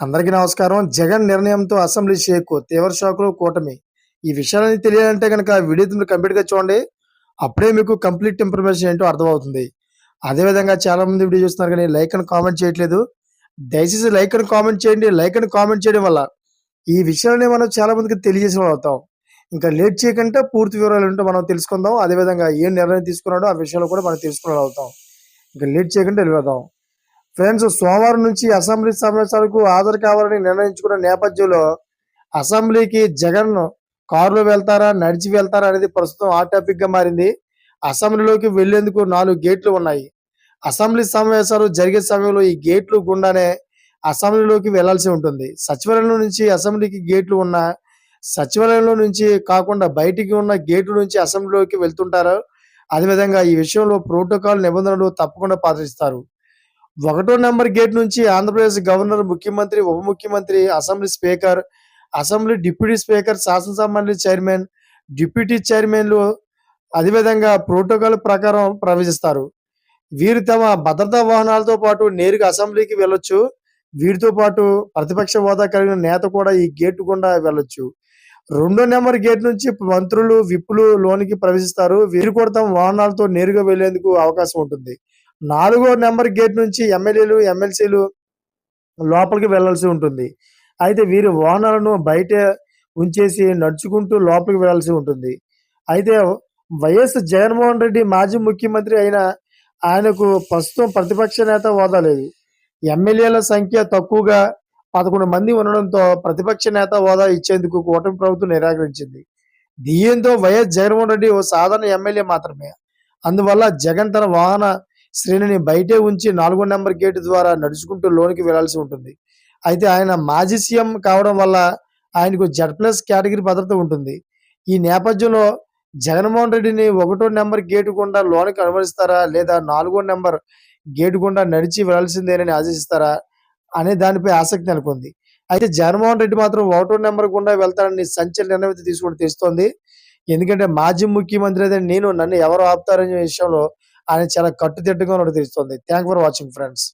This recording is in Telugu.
అందరికీ నమస్కారం. జగన్ నిర్ణయంతో అసెంబ్లీ షేక్ తీవ్ర షాకులు కూటమి. ఈ విషయాలని తెలియాలంటే కనుక వీడియో కంప్లీట్గా చూడండి. అప్పుడే మీకు కంప్లీట్ ఇన్ఫర్మేషన్ ఏంటో అర్థమవుతుంది. అదేవిధంగా చాలా మంది వీడియో చూస్తున్నారు కానీ లైక్ అని కామెంట్ చేయట్లేదు. దయచేసి లైక్ అని కామెంట్ చేయండి. లైక్ అని కామెంట్ చేయడం వల్ల ఈ విషయాలని మనం చాలా మందికి తెలియజేసిన అవుతాం. ఇంకా లేట్ చేయకుండా పూర్తి వివరాలు ఏంటో మనం తెలుసుకుందాం. అదేవిధంగా ఏం నిర్ణయం తీసుకున్నాడో ఆ విషయాలు కూడా మనం తెలుసుకునే అవుతాం ఇంకా లేట్ చేయకుండా వెళ్ళిపోదాం. ఫ్రెండ్స్ సోమవారం నుంచి అసెంబ్లీ సమావేశాలకు హాజరు కావాలని నిర్ణయించుకున్న నేపథ్యంలో అసెంబ్లీకి జగన్ కారులో వెళ్తారా నడిచి వెళ్తారా అనేది ప్రస్తుతం ఆ టాపిక్గా మారింది. అసెంబ్లీలోకి వెళ్ళేందుకు నాలుగు గేట్లు ఉన్నాయి. అసెంబ్లీ సమావేశాలు జరిగే సమయంలో ఈ గేట్లు గుండానే అసెంబ్లీలోకి వెళ్ళాల్సి ఉంటుంది. సచివాలయం నుంచి అసెంబ్లీకి గేట్లు ఉన్న సచివాలయంలో నుంచి కాకుండా బయటికి ఉన్న గేట్ల నుంచి అసెంబ్లీలోకి వెళ్తుంటారు. అదేవిధంగా ఈ విషయంలో ప్రోటోకాల్ నిబంధనలు తప్పకుండా పాటిస్తారు. ఒకటో నెంబర్ గేట్ నుంచి ఆంధ్రప్రదేశ్ గవర్నర్ ముఖ్యమంత్రి ఉప ముఖ్యమంత్రి assembly speaker assembly deputy speaker శాసనసభ మండలి చైర్మన్ డిప్యూటీ చైర్మన్లు అదేవిధంగా ప్రోటోకాల్ ప్రకారం ప్రవేశిస్తారు. వీరు తమ భద్రతా వాహనాలతో పాటు నేరుగా అసెంబ్లీకి వెళ్ళొచ్చు. వీరితో పాటు ప్రతిపక్ష హోదా కలిగిన నేత కూడా ఈ గేట్ గుండా వెళ్ళొచ్చు. రెండో నెంబర్ గేట్ నుంచి మంత్రులు విప్పులు లోనికి ప్రవేశిస్తారు. వీరు కూడా తమ వాహనాలతో నేరుగా వెళ్ళేందుకు అవకాశం ఉంటుంది. నాలుగో నెంబర్ గేట్ నుంచి ఎమ్మెల్యేలు ఎమ్మెల్సీలు లోపలికి వెళ్ళాల్సి ఉంటుంది. అయితే వీరి వాహనాలను బయట ఉంచేసి నడుచుకుంటూ లోపలికి వెళ్ళాల్సి ఉంటుంది. అయితే వైఎస్ జగన్మోహన్ రెడ్డి మాజీ ముఖ్యమంత్రి అయిన ఆయనకు ప్రస్తుతం ప్రతిపక్ష నేత హోదా లేదు. ఎమ్మెల్యేల సంఖ్య తక్కువగా పదకొండు మంది ఉండడంతో ప్రతిపక్ష నేత హోదా ఇచ్చేందుకు కూటమి ప్రభుత్వం నిరాకరించింది. దీంతో వైఎస్ జగన్మోహన్ రెడ్డి ఓ సాధారణ ఎమ్మెల్యే మాత్రమే. అందువల్ల జగన్ తన వాహన శ్రేణిని బయటే ఉంచి నాలుగో నెంబర్ గేటు ద్వారా నడుచుకుంటూ లోనికి వెళ్ళాల్సి ఉంటుంది. అయితే ఆయన మాజీ సీఎం కావడం వల్ల ఆయనకు జడ్ ప్లస్ కేటగిరీ భద్రత ఉంటుంది. ఈ నేపథ్యంలో జగన్మోహన్ రెడ్డిని ఒకటో నెంబర్ గేటు గుండా లోనికి అనుమతిస్తారా లేదా నాలుగో నెంబర్ గేటు గుండా నడిచి వెళ్ళాల్సిందేనని ఆదేశిస్తారా అనే దానిపై ఆసక్తి నెలకొంది. అయితే జగన్మోహన్ రెడ్డి మాత్రం ఒకటో నెంబర్ గుండా వెళ్తారని సంచలన నిర్ణయం తీసుకుని తెస్తోంది. ఎందుకంటే మాజీ ముఖ్యమంత్రి అయితే నేను నన్ను ఎవరు ఆపుతారనే విషయంలో ఆయన చాలా కట్టుదిట్టుగా ఉన్నట్టు తెలుస్తుంది. Thank for watching friends